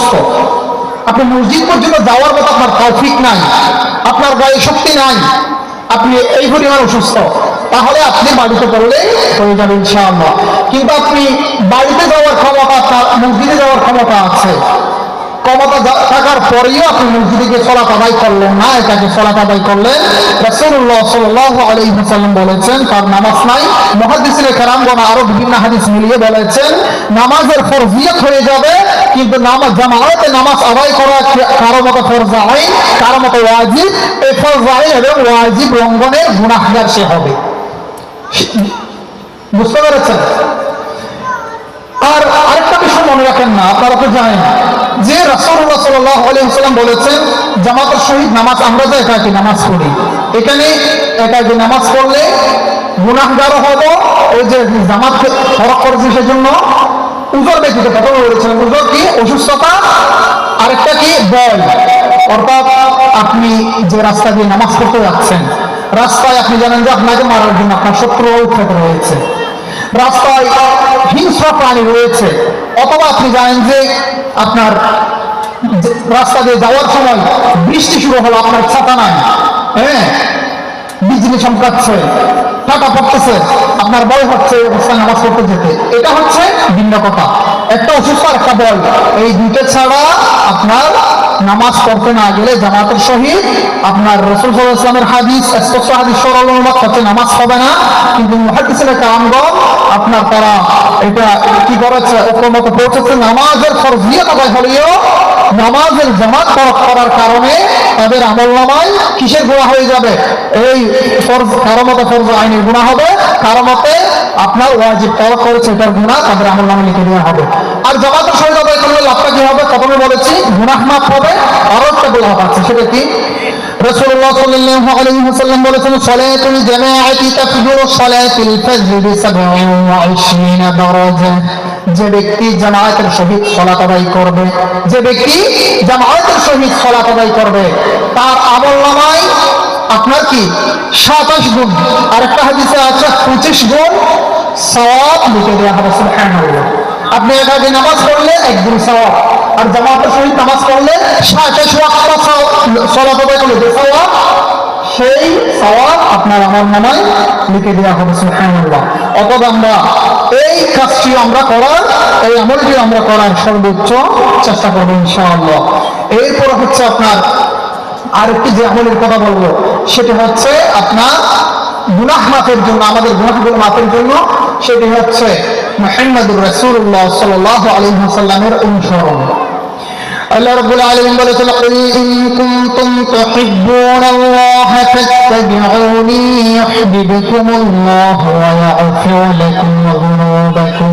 অসুস্থ। আপনি মসজিদ পর্যন্ত যাওয়ার মতো আপনার তৌফিক নাই, আপনার গায়ে শক্তি নাই, আপনি এই পরিমাণ অসুস্থ। তাহলে আপনি বাড়িতে পড়লে হয়ে যাবে ইনশাআল্লাহ। কিন্তু আপনি বাড়িতে যাওয়ার ক্ষমতা মসজিদে যাওয়ার ক্ষমতা আছে। থাকার আপনি করলেন না করলেন। বলেছেন নামাজ নাই। আরও বিভিন্ন মিলিয়ে বলেছেন, নামাজের হয়ে যাবে, কিন্তু নামাজ নামাজ আদায় করা কারও মতো ফরজ কারও মতো ওয়াজিব। এই ফরজ এবং ওয়াজিব লঙ্ঘনের গুনাহগার সে হবে। বুঝতে পেরেছেন? আর আরেকটা বিষয় মনে রাখেন না, আপনারা তো জানেন কি? আরেকটা কি? বল অর্থাৎ আপনি যে রাস্তা দিয়ে নামাজ পড়তে যাচ্ছেন, রাস্তায় আপনি জানেন যে আপনাকে মারার জন্য আপনার শত্রু রয়েছে রাস্তায় হিংস্র প্রাণী রয়েছে। অথবা আপনি জানেন যে আপনার রাস্তা দিয়ে যাওয়ার সময় বৃষ্টি শুরু হলো, আপনার ছাতা নাই। হ্যাঁ? বিজলি চমকাচ্ছে টাকা পড়তেছে, আপনার বয় হচ্ছে অবস্থায় নামাজ যেতে। এটা হচ্ছে ভিন্ন কথা। একটা অসুস্থ একটা বল এই দুইটা ছাড়া আপনার নামাজ পড়তে না গেলে জামাতের সহিত আপনার রসুল ইসলামের হাদিস স্পষ্ট হাদিস সরল অনুবাদ হচ্ছে নামাজ হবে না। কিন্তু মুহাদ্দিসের কামগণ আপনার তারা এটা কি করেছে? ওপর মতো পৌঁছেছে, নামাজের ফরজিয়ত আদায় হলেও নামাজের জামাত তরক করার কারণে তাদের আমল নামায় কিসের গুণা হয়ে যাবে? এই ফরজ, কারও মতে ফরজ আইনের গুণা হবে, কারও মতে আপনার ওয়াজিব তরক করেছে, এটার গুণা তাদের আমল নামে লিখে দেওয়া হবে। আর জামাতের সহিত আদায় করলে লাভটা কি হবে? প্রথমে বলেছি, গুনাহ মাফ হবে, আরও একটা গুণা আছে সেটা কি? রাসূলুল্লাহ সাল্লাল্লাহু আলাইহি ওয়াসাল্লাম বলেছেন, সালাতুল জামাআতি তাফজুরু সালাতুল ফজর বি 27 দারাজা। যে ব্যক্তি জামায়াতের সহিত সালাত করবে, যে ব্যক্তি জামায়াতের সহিত সালাত করবে, তার আমল নামায় আপনার কি? সাতাশ গুণ। আর একটা হাদিসে আছে, পঁচিশ গুণ সওয়াব লিখে দেওয়া হবে, সুবহানাল্লাহ। আপনি একাকে নামাজ পড়লে একদিন সওয়াব, আর জামাতের সহিত নামাজ পড়লে সেই সওয়াব আপনার আমার নামায় লিখে দেওয়া হবে, সুবহানাল্লাহ। অতএব আমরা এই কাজটি আমরা করার, এই আমলটি আমরা করার সর্বোচ্চ চেষ্টা করব, ইনশাআল্লাহ। এরপর হচ্ছে আপনার আরেকটি যে আমলের কথা বলব, সেটি হচ্ছে আপনার গুনাহ মাফের জন্য, আমাদের গুনাহগুলো মাফের জন্য, সেটি হচ্ছে মুহাম্মদুর রাসূলুল্লাহ সাল্লাল্লাহু আলাইহি ওয়াসাল্লামের অনুসরণ আল্লাহ রাব্বুল আলামিন বলেছেন কুল ইন কুনতুম তুহিব্বুনাল্লাহ ফাত্তাবিউনি ইউহিব্বুকুমুল্লাহ ওয়া ইয়াগফির লাকুম যুনুবাকুম